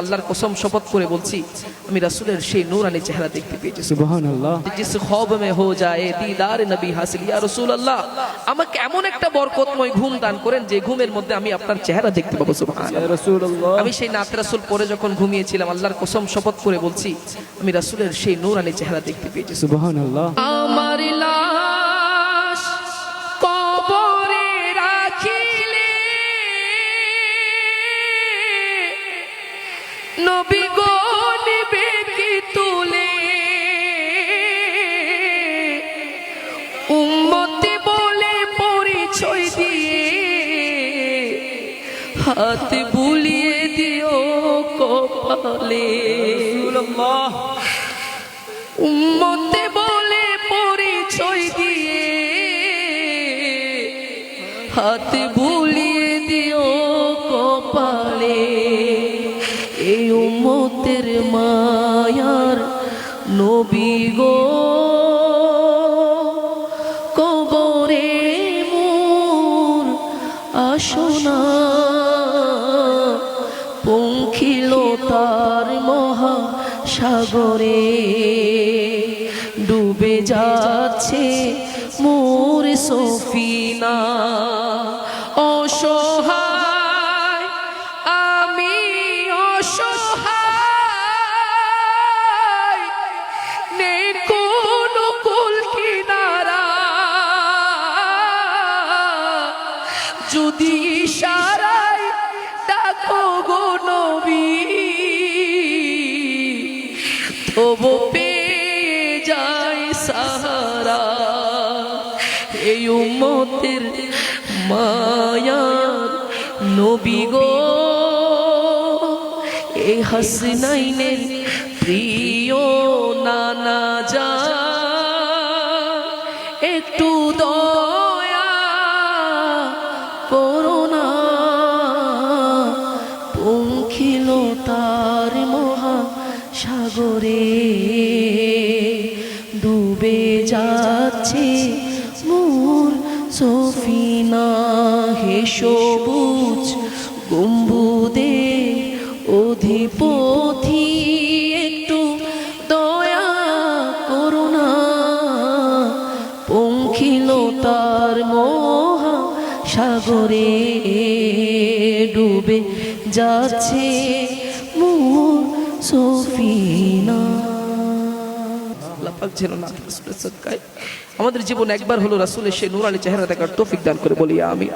আল্লাহর কসম শপথ করে বলছি আমি রাসূলের সেই নূরানি চেহারা দেখতে পেয়েছি। জিস খব মে হো যায় দিদার নবী হাসিল। ইয়া রাসূলুল্লাহ আমাকে এমন একটা বরকতময় ঘুম দান করেন যে ঘুমের মধ্যে আমি আপনার চেহারা দেখতে পাবো সুবহানাল্লাহ। আমি সেই নাত রাসূল পরে যখন ঘুমিয়েছিলাম আল্লাহর কসম শপথ করে বলছি আমি রাসূলের সেই নূরানি চেহারা দেখতে পেয়েছি। সুবহান আল্লাহ আমার নবী গো নিবে কি তুলে? উম্মতি বলে পরিচয় দিয়ে হাত বুলিয়ে দিও কপালে। উম্মতে বলে পরিচয় দিয়ে হাত বুলিয়ে দিও কপালে। এই উম্মতের মায়ার নবী গো। কবরে মোর আসনা পঙ্খিল তার মহা সাগরে ডুবে যাচ্ছে মোর সফিনা। অসহায় যদি ইশারায় ডাকো গো নবী, তবু পেয়ে যায় সাহারা। এই উম্মতের মায়ার নবী গো। এই হাসনাইনের প্রিয় নানা যা একটু দয়া সাগরে ডুবে যাচ্ছে মোর সফিনা। হে সবুজ গম্বুদে অধিপথি একটু দয়া করুণা পঙ্খিল তার মহা সাগরে ডুবে যাচ্ছে আমাদের জীবন একবার হলো রাসুলের সেই নূরানি চেহারা দেখার তৌফিক দান করে বলি আমি